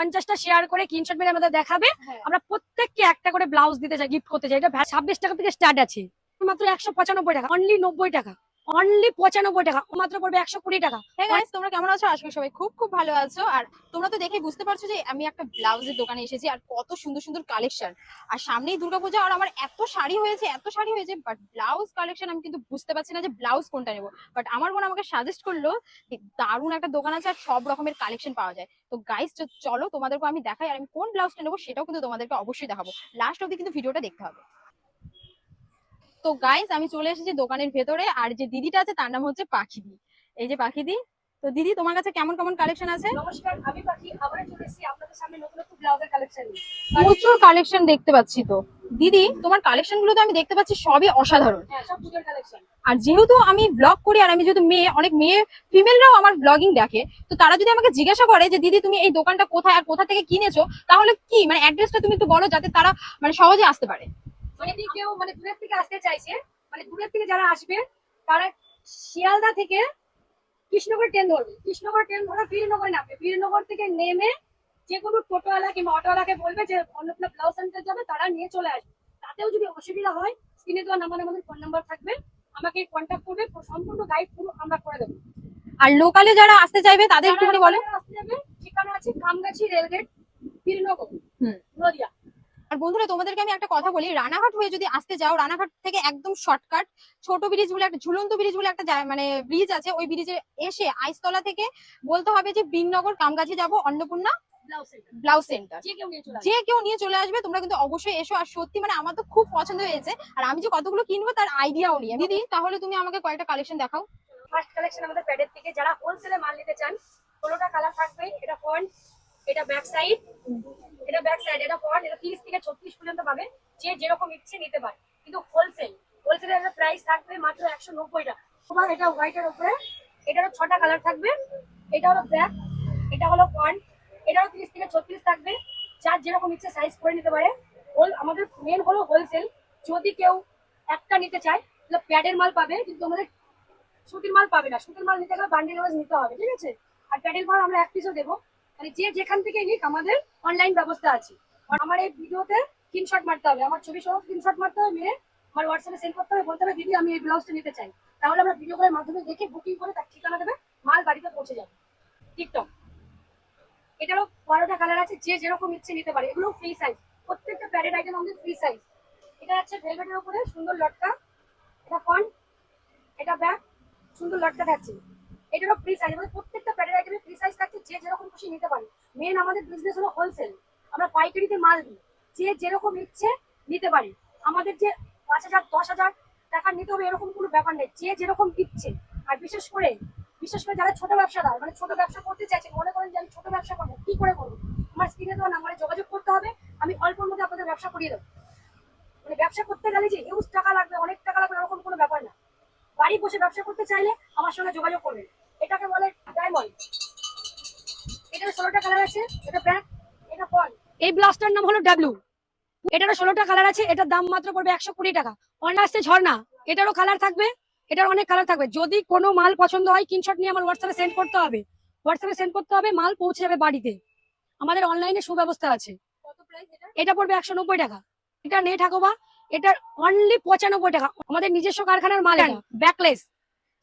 পঞ্চাশটা শেয়ার করে স্ক্রিনশট মেরে আমাদের দেখাবে। হ্যাঁ। আমরা প্রত্যেককে একটা করে ব্লাউজ দিতে চাই গিফট করতে চাই। এটা ছাব্বিশ টাকা থেকে স্টার্ট আছে। মাত্র একশো পঁচানব্বই টাকা অনলি নব্বই টাকা। অনলি পঁচানব্বই টাকা, ও মাত্র পড়বে একশো কুড়ি টাকা। তোমরা কেমন আছো? করি সবাই খুব খুব ভালো আছো। আর তোমরা তো দেখে বুঝতে পারছ যে আমি একটা ব্লাউজের দোকানে এসেছি আর কত সুন্দর সুন্দর কালেকশন আর সামনেই দুর্গাপূজা, আর আমার এত শাড়ি হয়েছে, এত শাড়ি হয়েছে বাট ব্লাউজ কালেকশন আমি কিন্তু বুঝতে পারছি না যে ব্লাউজ কোনটা নেব। বাট আমার বোন আমাকে সাজেস্ট করল দারুণ একটা দোকান আছে আর সব রকমের কালেকশন পাওয়া যায়। তো গাইস চলো তোমাদেরকে আমি দেখাই আর আমি কোন ব্লাউজটা নেব সেটাও কিন্তু তোমাদেরকে অবশ্যই দেখাবো। লাস্ট অব্দি কিন্তু ভিডিওটা দেখতে হবে। তো গাইস আমি চলে এসেছি দোকানের ভেতরে আর যে দিদিটা আছে তার নাম হচ্ছে পাখিদি। এই যে পাখিদি তো দিদি তোমার কাছে কেমন কেমন কালেকশন আছে? নমস্কার আমি পাখি আবার চলে এসেছি আপনাদের সামনে নতুন নতুন ব্লাউজের কালেকশন প্রচুর কালেকশন দেখতে পাচ্ছি তো। দিদি তোমার কালেকশনগুলো তো আমি দেখতে পাচ্ছি সবই অসাধারণ। হ্যাঁ আর যেহেতু আমি ব্লগ করি আর আমি যেহেতু মেয়ে অনেক মেয়ে ফিমেলরাও আমার ব্লগিং দেখে তো তারা যদি আমাকে জিজ্ঞাসা করে যে দিদি তুমি এই দোকানটা কোথায় আর কোথা থেকে কিনেছো? তাহলে কি? মানে অ্যাড্রেসটা তুমি একটু বলো যাতে তারা মানে সহজে আসতে পারে। যদি কেউ মানে দূরের থেকে আসতে চাইছে মানে দূরের থেকে যারা আসবে তারা শিয়ালদা থেকে কৃষ্ণনগর ট্রেন ধরবে। কৃষ্ণনগর ট্রেন ধরে বীরনগরে নামবে। বীরনগর থেকে নেমে যে কোনো টোটোওয়ালা কিংবা অটোওয়ালাকে বলবে যে অন্নপূর্ণা ব্লাউজ সেন্টার যাবে তারা নিয়ে চলে আসবে। তাতেও যদি অসুবিধা হয় স্ক্রিনে দেওয়া নাম্বার আমাদের ফোন নাম্বার থাকবে। আমাকে কন্ট্যাক্ট করবে সম্পূর্ণ গাইড পুরো আমরা করে দেবো। আর লোকালে যারা আসতে চাইবে তাদের একটুখানি বলে। আসতে যাবে ঠিকানা আছে কামগাছি রেলগেট বীরনগর হুম। নদিয়া। আর বন্ধুরা তোমাদেরকে আমি একটা কথা বলি। রানাঘাট হয়ে যদি আসতে যাও রানাঘাট থেকে একদম শর্টকাট ছোট ব্রিজ বলে একটা ঝুলন্ত ব্রিজ বলে একটা মানে ব্রিজ আছে ওই ব্রিজে এসে আইসতলা থেকে বলতে হবে যে বিননগর কামগাছি যাব অন্নপূর্ণা ব্লাউজ সেন্টার। যে কেউ নিয়ে চলে আসবে। তোমরা কিন্তু অবশ্যই এসো। আর সত্যি মানে আমার তো খুব পছন্দ হয়েছে। আর আমি যে কতগুলো কিনবো তার আইডিয়াও নিয়ে দিদি তাহলে তুমি আমাকে কয়েকটা কালেকশন দেখাও। ফার্স্ট কালেকশন আমাদের প্যাডের থেকে। যারা হোলসেলে মাল নিতে চান ষোলোটা কালার থাকবে। এটা ফ্রন্ট এটা ব্যাক সাইড এটা ব্যাক সাইড এটা ফ্রন্ট এটা তিরিশ থেকে ছত্রিশ পর্যন্ত পাবে। যে যেরকম ইচ্ছে নিতে পারে। কিন্তু হোলসেল হোলসেলের প্রাইস থাকবে মাত্র একশো নব্বই টাকা। তোমার এটা হোয়াইটের উপরে, এটারও ছটা কালার থাকবে। এটা হলো ব্যাক এটা হলো ফ্রন্ট এটারও তিরিশ থেকে ছত্রিশ থাকবে। যার যেরকম ইচ্ছে সাইজ করে নিতে পারে। হোল আমাদের মেন হলো হোলসেল যদি কেউ একটা নিতে চায়, তাহলে প্যাডের মাল পাবে, কিন্তু আমাদের সুতির মাল পাবে না। সুতির মাল নিতে গেলে বান্ডিল নিতে হবে, ঠিক আছে? আর প্যাডের মাল আমরা এক পিসও দেবো। মানে যে যেখান থেকে নিক, আমাদের অনলাইন ব্যবস্থা আছে। আমার এই ভিডিওতে স্ক্রিনশট মারতে হবে। আমার ছবি সহ স্ক্রিনশট মারতে হবে, মেরে আমার হোয়াটসঅ্যাপে সেন্ড করতে হবে, বলতে হবে, দিদি, আমি এই ব্লাউজটা নিতে চাই। তাহলে আমরা ভিডিও কলের মাধ্যমে দেখে বুকিং করে তার ঠিকানা দেবে, মাল বাড়িতে পৌঁছে যাবে। টিকটক এটারও বারোটা কালার আছে, যে যেরকম ইচ্ছে নিতে পারে। এগুলো ফ্রি সাইজ প্রত্যেকটা প্যাডেড আইটেম আমাদের ফ্রি সাইজ এটা হচ্ছে ভেলভেটের উপরে, সুন্দর লটকা। এটা ফন্ট এটা ব্যাগ সুন্দর লটকা থাকছে। এটারও ফ্রি সাইজ আমাদের প্রত্যেকটা প্যাডের আইটেমে ফ্রি সাইজ থাকছে যে যেরকম খুশি নিতে পারে। মেন আমাদের বিজনেস হলো হোলসেল আমরা পাইকারিতে মাল দিই। যে যেরকম ইচ্ছে নিতে পারে। আমাদের যে পাঁচ হাজার, দশ হাজার টাকা নিতে হবে এরকম কোনো ব্যাপার নেই। যে যেরকম ইচ্ছে আর বিশেষ করে বিশেষ করে যারা ছোট ব্যবসাদার মানে ছোট ব্যবসা করতে চাইছে, মনে করেন যে আমি ছোট ব্যবসা করব, কি করে করব? আমার স্ক্রিনে দেওয়া নাম্বারে যোগাযোগ করতে হবে। আমি অল্পর মধ্যে আপনাদের ব্যবসা করিয়ে দেবো। মানে ব্যবসা করতে গেলে যে হিউজ টাকা লাগবে, অনেক টাকা লাগবে, এরকম কোনো ব্যাপার না। বাড়ি বসে ব্যবসা করতে চাইলে আমার সঙ্গে যোগাযোগ করবেন। ষোলোটা কালার আছে এটা ব্যাক এটা ফল এই ব্লাউজটার নাম হলো ডাব্লু এটারও ষোলোটা কালার আছে এটার দাম মাত্র পড়বে একশো কুড়ি টাকা। অন্য আসছে ঝর্ণা এটারও কালার থাকবে এটার অনেক কালার থাকবে। যদি কোনো মাল পছন্দ হয় কিনশট নিয়ে আমার হোয়াটসঅ্যাপে সেন্ড করতে হবে। হোয়াটসঅ্যাপে সেন্ড করতে হবে মাল পৌঁছে যাবে বাড়িতে। আমাদের অনলাইনে সুব্যবস্থা আছে। এটা? পড়বে একশো নব্বই টাকা। এটা নেই ঠাকুমা এটার অনলি পঁচানব্বই টাকা। আমাদের নিজস্ব কারখানার মাল ব্যাকলেস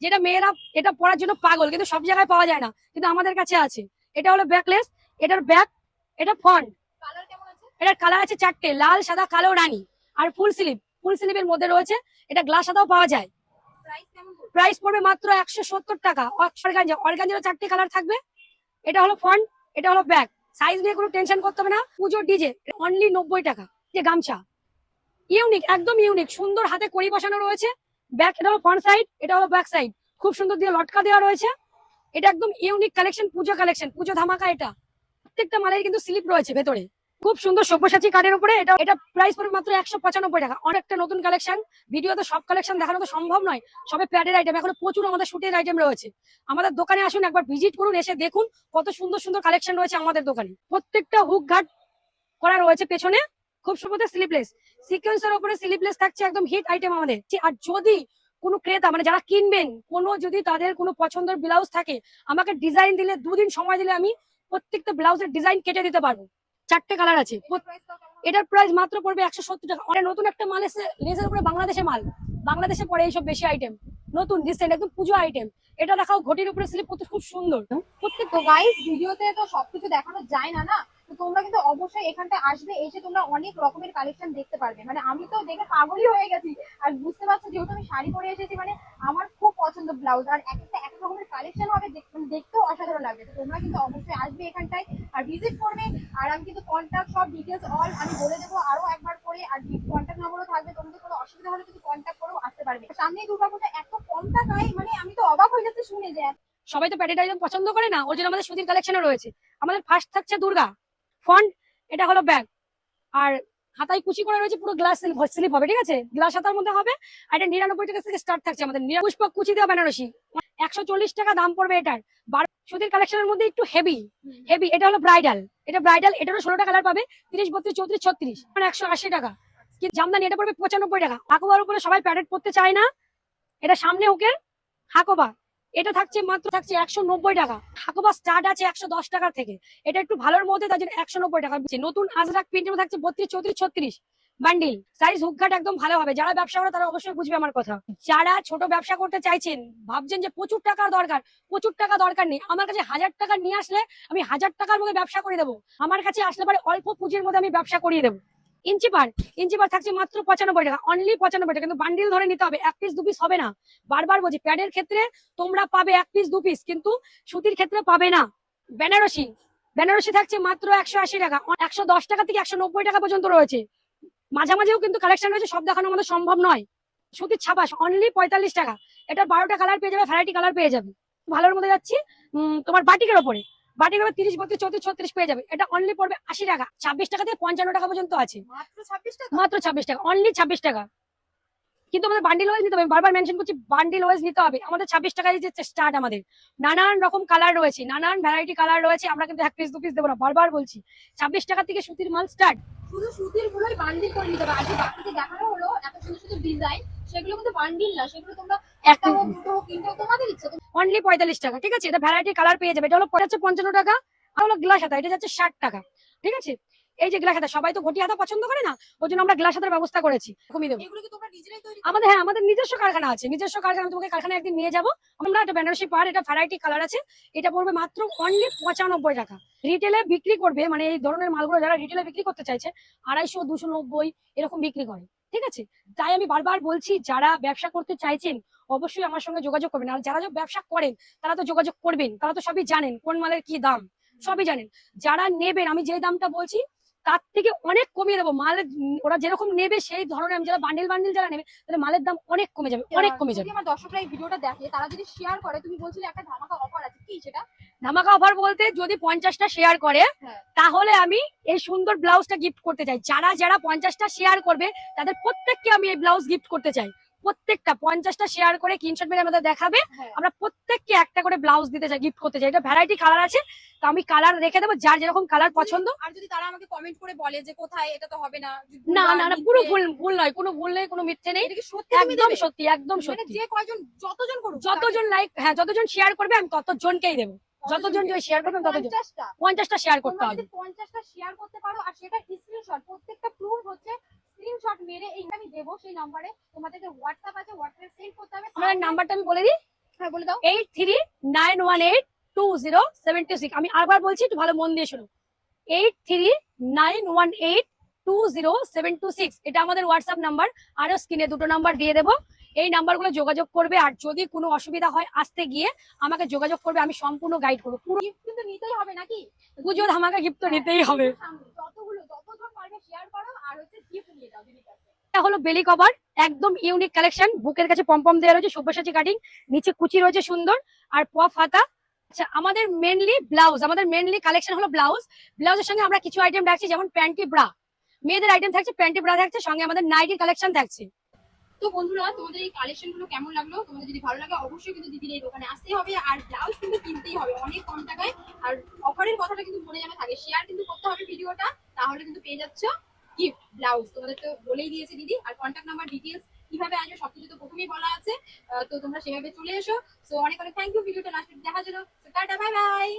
যেটা মেয়েরা এটা পরার জন্য পাগল, কিন্তু সব জায়গায় পাওয়া যায় না। কিন্তু আমাদের কাছে আছে। এটা হলো ব্যাকলেস, এটার ব্যাক, এটা ফন্ট এটার কালার আছে চারটে, লাল, সাদা, কালো, রানী। আর ফুল স্লিপ, ফুল স্লিপের মধ্যে রয়েছে, এটা গ্লাস সাদাও পাওয়া যায়। প্রাইস পড়বে মাত্র একশো সত্তর টাকা। অর্গানজা অর্গানজার চারটে কালার থাকবে। এটা হলো ফন্ট এটা হলো ব্যাগ সাইজ নিয়ে কোনো টেনশন করতে হবে না। পুজোর ডিজে অনলি নব্বই টাকা। যে গামছা। ইউনিক, একদম ইউনিক। সুন্দর হাতে কড়ি বসানো রয়েছে। ব্যাক এটা হলো ফ্রন্ট সাইড এটা হলো ব্যাক সাইড খুব সুন্দর দিয়ে লটকা দেওয়া রয়েছে। এটা একদম ইউনিক কালেকশন পুজো কালেকশন পুজো ধামাকা এটা। প্রত্যেকটা মালের কিন্তু স্লিপ রয়েছে ভেতরে। খুব সুন্দর সব্যসাচী কার্ডের উপরে। এটা এটা প্রাইস পড়বে মাত্র একশো পঁচানব্বই টাকা। অনেকটা নতুন কালেকশন ভিডিওতে সব কালেকশন দেখানো তো সম্ভব নয়। সবে প্যাডের আইটেম এখন প্রচুর আমাদের শুটের আইটেম রয়েছে। আমাদের দোকানে আসুন, একবার ভিজিট করুন, এসে দেখুন কত সুন্দর সুন্দর কালেকশন রয়েছে আমাদের দোকানে। প্রত্যেকটা হুক ঘাট করা রয়েছে পেছনে। খুব সুন্দর স্লিপলেস সিকোয়েন্সের উপরে স্লিপলেস থাকছে একদম হিট আইটেম আমাদের। আর যদি কোনো ক্রেতা মানে যারা কিনবেন কোনো যদি তাদের কোনো পছন্দের ব্লাউজ থাকে আমাকে ডিজাইন দিলে দুদিন সময় দিলে আমি প্রত্যেকটা ব্লাউজের ডিজাইন কেটে দিতে পারব। চারটে কালার আছে। এটার প্রাইস মাত্র পড়বে একশো সত্তর টাকা। অনেক নতুন একটা মাল এসে লেজের উপরে বাংলাদেশে মাল। বাংলাদেশে পড়ে এইসব বেশি আইটেম নতুন রিসেন্ট একদম পুজো আইটেম এটা দেখাও ঘটির উপরে স্লিপ করতে খুব সুন্দর। প্রত্যেক তো গাইস ভিডিওতে তো সবকিছু দেখানো যায় না না? তো তোমরা কিন্তু অবশ্যই এখানটা আসবে, এসে তোমরা অনেক রকমের কালেকশন দেখতে পারবে। মানে আমি তো দেখে পাগলই হয়ে গেছি। আর বুঝতে পারছ, যেহেতু আমি শাড়ি পরে এসেছি মানে আমার খুব পছন্দ ব্লাউজ আর এক একটা এক রকমের কালেকশন হবে মানে দেখতেও অসাধারণ লাগবে। তো তোমরা কিন্তু অবশ্যই আসবে এখানটায় আর ভিজিট করবে। আর আমি কিন্তু কন্ট্যাক্ট সব ডিটেলস অল আমি বলে দেবো আরও একবার করে। আর কন্ট্যাক্ট নাম্বারও থাকবে, তোমাদের কোনো অসুবিধা হলে কিন্তু কন্ট্যাক্ট করেও আসতে পারবে। সামনেই দুর্গাপূজা এত কম টাকায় মানে আমি তো অবাক হয়ে যাচ্ছি শুনে যে সবাই তো প্যাটেড আইটেম পছন্দ করে না, ওর জন্য আমাদের সুতির কালেকশনও রয়েছে। আমাদের ফার্স্ট থাকছে দুর্গা। ফন্ট এটা হলো ব্যাগ আর হাতায় কুচি করে রয়েছে, পুরো গ্লাস স্লিপ হবে, ঠিক আছে? গ্লাস হাতার মধ্যে হবে, আর এটা নিরানব্বই টাকা থেকে স্টার্ট থাকছে আমাদের। নিরা- পুষ্পক কুচি দেওয়া বেনারসি। একশো চল্লিশ টাকা দাম পড়বে এটার। বার- সুতির কালেকশনের মধ্যে একটু হেভি হেভি এটা হলো ব্রাইডাল এটা ব্রাইডাল এটারও ষোলোটা কালার পাবে, তিরিশ, বত্রিশ, চৌত্রিশ, ছত্রিশ। মানে একশো আশি টাকা। জামদানি, এটা পড়বে পঁচানব্বই টাকা। হাকোবার উপরে সবাই প্যারেড পড়তে চায় না। এটা সামনে হুকের হাকোবা। এটা থাকছে মাত্র, থাকছে একশো নব্বই টাকা। হাকোবা স্টার্ট আছে একশো দশ টাকার থেকে। এটা একটু ভালোর মধ্যে, তার জন্য একশো নব্বই টাকা। নতুন আজরাক প্রিন্টের থাকছে বত্রিশ, চৌত্রিশ, ছত্রিশ। বান্ডিল। সাইজ হুকঘাট একদম ভালো হবে। যারা ব্যবসা করে, তারা অবশ্যই বুঝবে আমার কথা। যারা ছোট ব্যবসা করতে চাইছেন, ভাবছেন যে প্রচুর টাকার দরকার, প্রচুর টাকা দরকার নেই, আমার কাছে হাজার টাকা নিয়ে আসলে আমি হাজার টাকার মধ্যে ব্যবসা করে দেবো। আমার কাছে আসলে পরে অল্প পুঁজির মধ্যে আমি ব্যবসা করিয়ে দেবো। ইঞ্চি পার ইঞ্চি পার থাকছে মাত্র পঁচানব্বই টাকা অনলি পঁচানব্বই টাকা। কিন্তু বান্ডিল ধরে নিতে হবে, এক পিস দু পিস হবে না। বারবার বলছি প্যাডের ক্ষেত্রে তোমরা পাবে এক পিস দু পিস কিন্তু সুতির ক্ষেত্রে পাবে না। বেনারসি বেনারসি থাকছে মাত্র একশো আশি টাকা, একশো দশ টাকা থেকে একশো নব্বই টাকা পর্যন্ত রয়েছে। মাঝামাঝিও কিন্তু কালেকশন রয়েছে, সব দেখানো আমাদের সম্ভব নয়। সুতির ছাপাস অনলি পঁয়তাল্লিশ টাকা। এটার বারোটা কালার পেয়ে যাবে ভ্যারাইটি কালার পেয়ে যাবে। ভালোর মধ্যে যাচ্ছি তোমার বাটিকের ওপরে। বাটিকের ওপরে তিরিশ বত্রিশ চৌত্রিশ ছত্রিশ পেয়ে যাবে। এটা অনলি পড়বে আশি টাকা। ছাব্বিশ টাকা থেকে পঞ্চান্ন টাকা পর্যন্ত আছে। মাত্র ছাব্বিশ টাকা? অনলি ছাব্বিশ টাকা। কিন্তু আমাদের বান্ডিল ওয়াইজ নিতে হবে। বারবার মেনশন করছি বান্ডিল ওয়াইজ নিতে হবে। আমাদের ছাব্বিশ টাকায় যে স্টার্ট আমাদের। নানান রকম কালার রয়েছে নানান ভ্যারাইটি কালার রয়েছে। আমরা কিন্তু এক পিস দু পিস দেবো না। বারবার বলছি ছাব্বিশ টাকা থেকে সুতির মাল স্টার্ট শুধু সুতির গুলোই বান্ডিল করে নিতে হবে। যে বাকিতে দেখানো হলো এত সুন্দর সুন্দর ডিজাইন সেগুলো কিন্তু বান্ডিল না। সেগুলো তোমরা একটা হোক দুটো হোক তিনটে তোমাদের ইচ্ছা। অনলি পঁয়তাল্লিশ টাকা ঠিক আছে? এটা ভ্যারাইটি কালার পেয়ে যাবে। এটা হলো যাচ্ছে পঞ্চান্ন টাকা আর হলো গ্লাস হাতা এটা যাচ্ছে ষাট টাকা ঠিক আছে? এই যে গ্লাস হাতা সবাই তো ঘটি হাতা পছন্দ করে না? ওই জন্য আমরা গ্লাস হাতার ব্যবস্থা করেছি। কমিয়ে দেবো। আমাদের হ্যাঁ আমাদের নিজস্ব কারখানা আছে। নিজস্ব কারখানা তোমাকে কারখানা একদিন নিয়ে যাব। আমরা একটা বেনারসি পার এটা ভ্যারাইটি কালার আছে। এটা পড়বে মাত্র অনলি পঁচানব্বই টাকা। রিটেলে বিক্রি করবে মানে এই ধরনের মালগুলো যারা রিটেলে বিক্রি করতে চাইছে আড়াইশো দুশো নব্বই এরকম বিক্রি করে। ঠিক আছে? তাই আমি বারবার বলছি, যারা ব্যবসা করতে চাইছেন, অবশ্যই আমার সঙ্গে যোগাযোগ করবেন। আর যারা ব্যবসা করেন, তারা তো যোগাযোগ করবেন। তারা তো সবই জানেন কোন মালের কি দাম। সবই জানেন। যারা নেবেন, আমি যে দামটা বলছি তার থেকে অনেক কমিয়ে দেবো। মাল ওরা যেরকম নেবে সেই ধরনের আমি যারা বান্ডিল বান্ডিল যারা নেবে তাহলে মালের দাম অনেক কমে যাবে অনেক কমে যাবে। আমার দর্শকরা এই ভিডিওটা দেখে তারা যদি শেয়ার করে তুমি বলছিলে একটা ধামাকা অফার আছে কি সেটা? ধামাকা অফার বলতে যদি পঞ্চাশটা শেয়ার করে হ্যাঁ। তাহলে আমি এই সুন্দর ব্লাউজটা গিফট করতে চাই। যারা যারা পঞ্চাশটা শেয়ার করবে তাদের প্রত্যেককে আমি এই ব্লাউজ গিফট করতে চাই। প্রত্যেকটা পঞ্চাশটা শেয়ার করে স্ক্রিনশট মেরে আমাদের দেখাবে। হ্যাঁ। আমরা প্রত্যেককে একটা করে ব্লাউজ দিতে চাই গিফট করতে চাই। এটা ভ্যারাইটি কালার আছে। তো আমি কালার রেখে দেবো যার যেরকম কালার পছন্দ। আর যদি তারা আমাকে কমেন্ট করে বলে যে কোথায় এটা তো হবে না। না না না পুরো ভুল ভুল নয় কোনো ভুল নেই কোনো মিথ্যে নেই। একদম সত্যি একদম মানে সত্যি। যে কয়জন যতজন করুক যতজন লাইক হ্যাঁ যতজন শেয়ার করবে আমি ততজনকেই দেবো। যতজন যে শেয়ার করবে আমি ততজন পঞ্চাশটা। শেয়ার করতে হবে। পঞ্চাশটা শেয়ার করতে পারো আর সেটা স্ক্রিনশট প্রত্যেকটা প্রুফ হচ্ছে স্ক্রিনশট মেরে এই আমি দেবো সেই নম্বরে তোমাদেরকে হোয়াটসঅ্যাপ আছে হোয়াটসঅ্যাপ সেন্ড করতে হবে। আমাদের নাম্বারটা আমি বলে দিই। হ্যাঁ বলে দাও। Eight three nine one eight two zero seven two six আমি আরেকবার বলছি, একটু ভালো মন দিয়ে শোনো eight three nine one eight two zero seven two six এটা আমাদের হোয়াটসঅ্যাপ নাম্বার আরও স্ক্রিনে দুটো নাম্বার দিয়ে দেবো। এই নাম্বারগুলো যোগাযোগ করবে, আর যদি কোনো অসুবিধা হয় আসতে গিয়ে আমাকে যোগাযোগ করবে, আমি সম্পূর্ণ গাইড করব। পুরো গিফট কিন্তু নিতেই হবে নাকি? পুজো ধামাকা গিফট তো নিতেই হবে। এটা হলো বেলি কভার, একদম ইউনিক কালেকশন বুকের কাছে পম্পম দেওয়া রয়েছে, সব্যসাচী কাটিং নিচে কুচি রয়েছে সুন্দর, আর পফ হাতা আচ্ছা আমাদের মেনলি ব্লাউজ আমাদের মেনলি কালেকশন হলো ব্লাউজ ব্লাউজের সঙ্গে আমরা কিছু আইটেম রাখছি, যেমন প্যান্টি ব্রা মেয়েদের আইটেম থাকছে প্যান্টি ব্রা থাকছে, সঙ্গে আমাদের নাইটির কালেকশন থাকছে। তো বন্ধুরা, তোমাদের এই কালেকশনগুলো কেমন লাগল? তোমাদের যদি ভালো লাগে, অবশ্যই কিন্তু দিদির এই দোকানে আসতেই হবে, আর ব্লাউজ কিন্তু কিনতেই হবে, অনেক কম টাকায়। আর অফারের কথাটা কিন্তু মনে যেন থাকে শেয়ার কিন্তু করতে হবে ভিডিওটা, তাহলে কিন্তু পেয়ে যাচ্ছ গিফট ব্লাউজ তোমাদের তো বলেই দিয়েছে দিদি, আর কন্ট্যাক্ট নাম্বার ডিটেলস কীভাবে আসবে সবকিছু তো প্রথমেই বলা আছে তো তোমরা সেভাবে চলে এসো। তো অনেক অনেক থ্যাংক ইউ ভিডিওটা লাস্ট দেখার জন্য। Tata bye bye